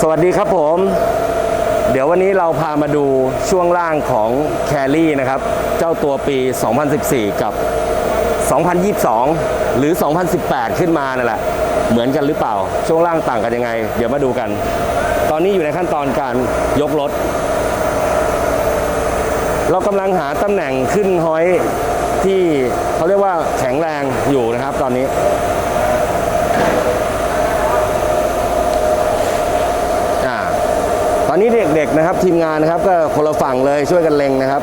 สวัสดีครับผม เดี๋ยววันนี้เราพามาดูช่วงล่างของแครี่นะครับ เจ้าตัวปี 2014 กับ 2022 หรือ 2018 ขึ้นมานั่นแหละ เหมือนกันหรือเปล่า ช่วงล่างต่างกันยังไง เดี๋ยวมาดูกัน ตอนนี้อยู่ในขั้นตอนการยกรถ เรากำลังหาตำแหน่งขึ้นห้อยที่เขาเรียกว่าแข็งแรงอยู่นะครับตอนนี้ อ่าต อนนี้เด็กๆนะครับทีมงานนะครับก็คนละฝั่งเลยช่วยกันเล็งนะครับ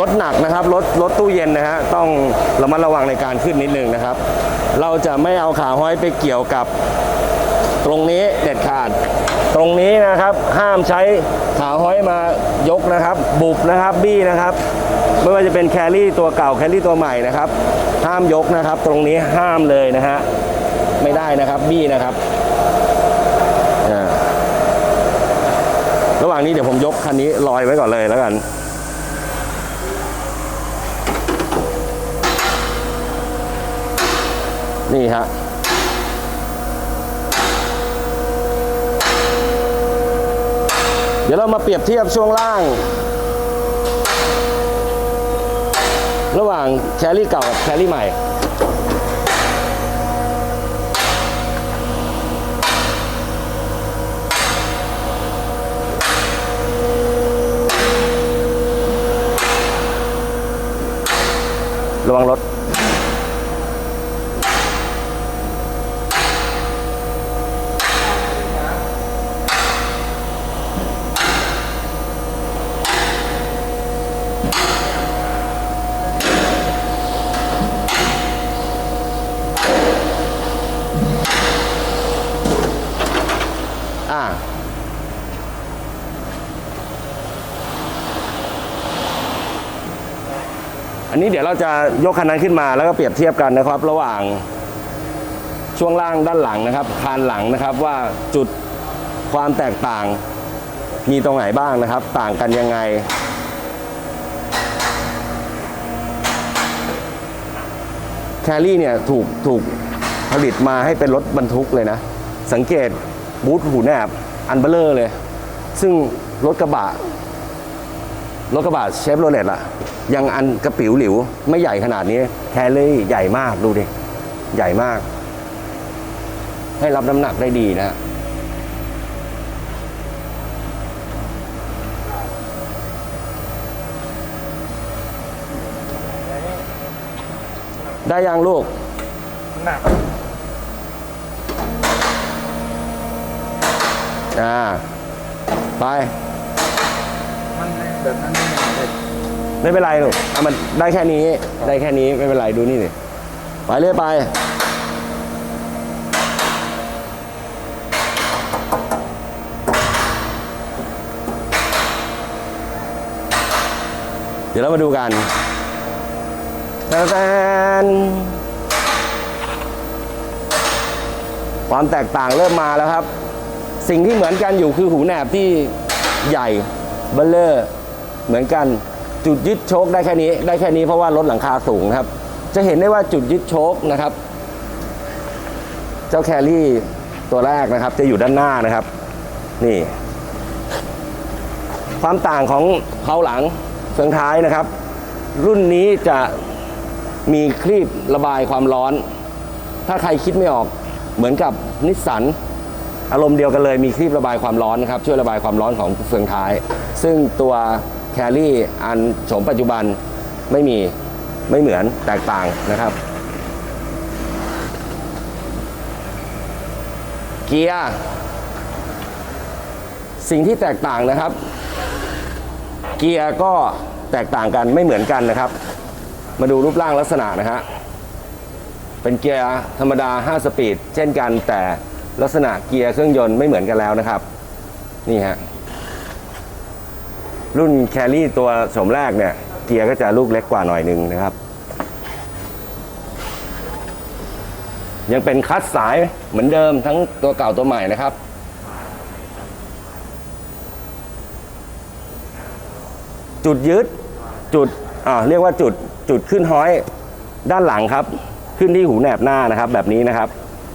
รถหนักนะครับรถรถตู้เย็นนะฮะต้องระมัดระวังในการขึ้นนิดนึงนะครับ เราจะไม่เอาขาห้อยไปเกี่ยวกับ ตรงนี้เด็ดขาด ตรงนี้นะครับห้ามใช้ขาห้อยมายกนะครับ บุบนะครับบี้นะครับ ไม่ว่าจะเป็นแครี่ตัวเก่าแครี่ตัวใหม่นะครับ ห้ามยกนะครับ ตรงนี้ห้ามเลยนะฮะไม่ได้นะครับบี้นะครับระหว่างนี้เดี๋ยวผมยกคันนี้ลอยไว้ก่อนเลยแล้วกันนี่ฮะ เดี๋ยวเรามาเปรียบเทียบช่วงล่าง ระหว่างแครี่เก่ากับแครี่ใหม่ ระวังรถ อันนี้เดี๋ยวเราจะยกคันนั้นขึ้นมาแล้วก็เปรียบเทียบกันนะครับ ระหว่างช่วงล่างด้านหลังนะครับ คานหลังนะครับว่าจุดความแตกต่างมีตรงไหนบ้างนะครับ ต่างกันยังไง แครี่เนี่ยถูกถูกผลิตมาให้เป็นรถบรรทุกเลยนะ สังเกตบูธหูแนบอันเบลเลอร์เลย ซึ่งรถกระบะ รถกระบะเชฟโรเลตอะ ยังอันกระปิ๋วหลิว ไม่ใหญ่ขนาดนี้แครี่ใหญ่มากดูดิ ใหญ่มาก ให้รับน้ำหนักได้ดีนะได้ยังลูก หนัก อ่า ไป มันแบบนั้นไม่ได้ ไม่เป็นไรลูกเอามันได้แค่นี้ ได้แค่นี้ไม่เป็นไรดูนี่สิไปเรื่อยไป เดี๋ยวเรามาดูกันแตนความแตกต่างเริ่มมาแล้วครับ สิ่งที่เหมือนกันอยู่คือหูแหนบที่ใหญ่เบลเลอร์เหมือนกัน จุดยึดโชคได้แค่นี้ ได้แค่นี้เพราะว่ารถหลังคาสูงครับ จะเห็นได้ว่าจุดยึดโชคนะครับ เจ้าแครี่ตัวแรกนะครับ จะอยู่ด้านหน้านะครับ นี่ ความต่างของเพาหลังเฟืองท้ายนะครับ รุ่นนี้จะมีครีบระบายความร้อน ถ้าใครคิดไม่ออกเหมือนกับนิสสันอารมณ์เดียวกันเลยมีครีบระบายความร้อนนะครับ ช่วยระบายความร้อนของเฟืองท้าย ซึ่งตัว แครี่อันโฉมปัจจุบันไม่มีไม่เหมือนแตกต่างนะครับ เกียร์สิ่งที่แตกต่างนะครับ เกียร์ก็แตกต่างกันไม่เหมือนกันนะครับ มาดูรูปร่างลักษณะนะฮะเป็นเกียร์ธรรมดา 5 สปีด เช่นกันแต่ลักษณะเกียร์เครื่องยนต์ไม่เหมือนกันแล้วนะครับ นี่ฮะ รุ่นแครี่ตัวโฉมแรกเนี่ย เกียร์ก็จะลูกเล็กกว่าหน่อยหนึ่งนะครับ ยังเป็นคัดสายเหมือนเดิมทั้งตัวเก่าตัวใหม่นะครับจุดยึดจุดอ่าเรียกว่าจุดจุดขึ้นห้อยด้านหลังครับ ขึ้นที่หูแหนบหน้านะครับ แบบนี้นะครับ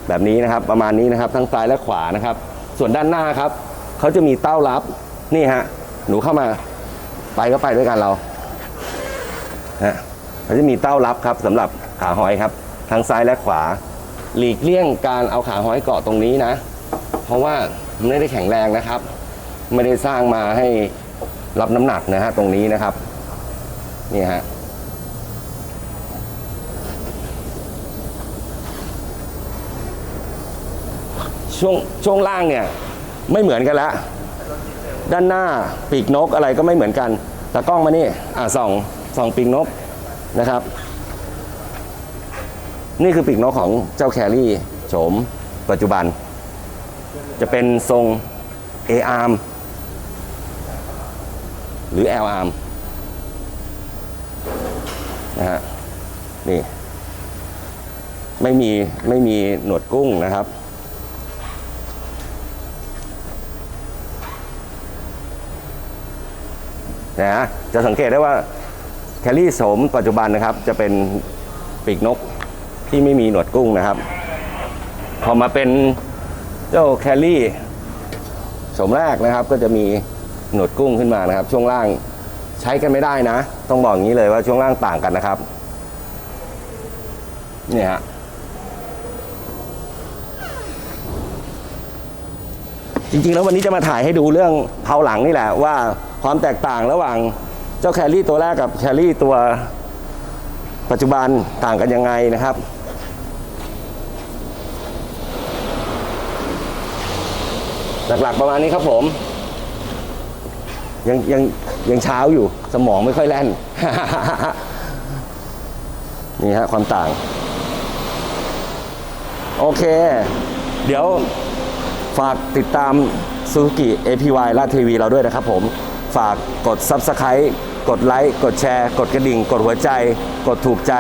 แบบนี้นะครับประมาณนี้นะครับ ทั้งซ้ายและขวานะครับ ส่วนด้านหน้าครับเขาจะมีเต้ารับนี่ฮะหนูเข้ามา ไปก็ไปด้วยกันเราฮะเขาจะมีเต้ารับครับสำหรับขาหอยครับทั้งซ้ายและขวา หลีกเลี่ยงการเอาขาหอยเกาะตรงนี้นะ เพราะว่ามันไม่ได้แข็งแรงนะครับ ไม่ได้สร้างมาให้รับน้ำหนักนะฮะตรงนี้นะครับนี่ฮะช่วงช่วงล่างเนี่ย ไม่เหมือนกันแล้ว ด้านหน้าปีกนกอะไรก็ไม่เหมือนกันตากล้องมานี่อ่าส่องส่องปีกนกนะครับ นี่คือปีกนกของเจ้าแครี่โฉมปัจจุบัน จะเป็นทรง A arm หรือ L arm นะฮะนี่ ไม่มีไม่มีหนวดกุ้งนะครับ นะฮะจะสังเกตได้ว่าแคลรี่โสมปัจจุบันนะครับ จะเป็นปีกนกที่ไม่มีหนวดกุ้งนะครับ พอมาเป็นเจ้าแคลรี่สมแรกนะครับ ก็จะมีหนวดกุ้งขึ้นมานะครับ ช่วงล่างใช้กันไม่ได้นะ ต้องบอกอย่างนี้เลยว่าช่วงล่างต่างกันนะครับเนี่ยฮะจริงๆแล้ววันนี้จะมาถ่ายให้ดูเรื่องเผาหลังนี่แหละว่า ความแตกต่างระหว่างเจ้าแครี่ตัวแรกกับแครี่ตัวปัจจุบันต่างกันยังไงนะครับ หลักๆประมาณนี้ครับผม ยังยังยังเช้าอยู่สมองไม่ค่อยแล่น นี่ฮะความต่าง โอเค เดี๋ยวฝากติดตาม Suzuki APY ลาดทีวีเราด้วยนะครับผม ฝากกด Subscribe กดไลค์ กดแชร์ กดกระดิ่ง กดหัวใจ กดถูกใจ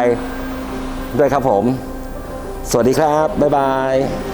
ด้วยครับผม สวัสดีครับ บ๊ายบาย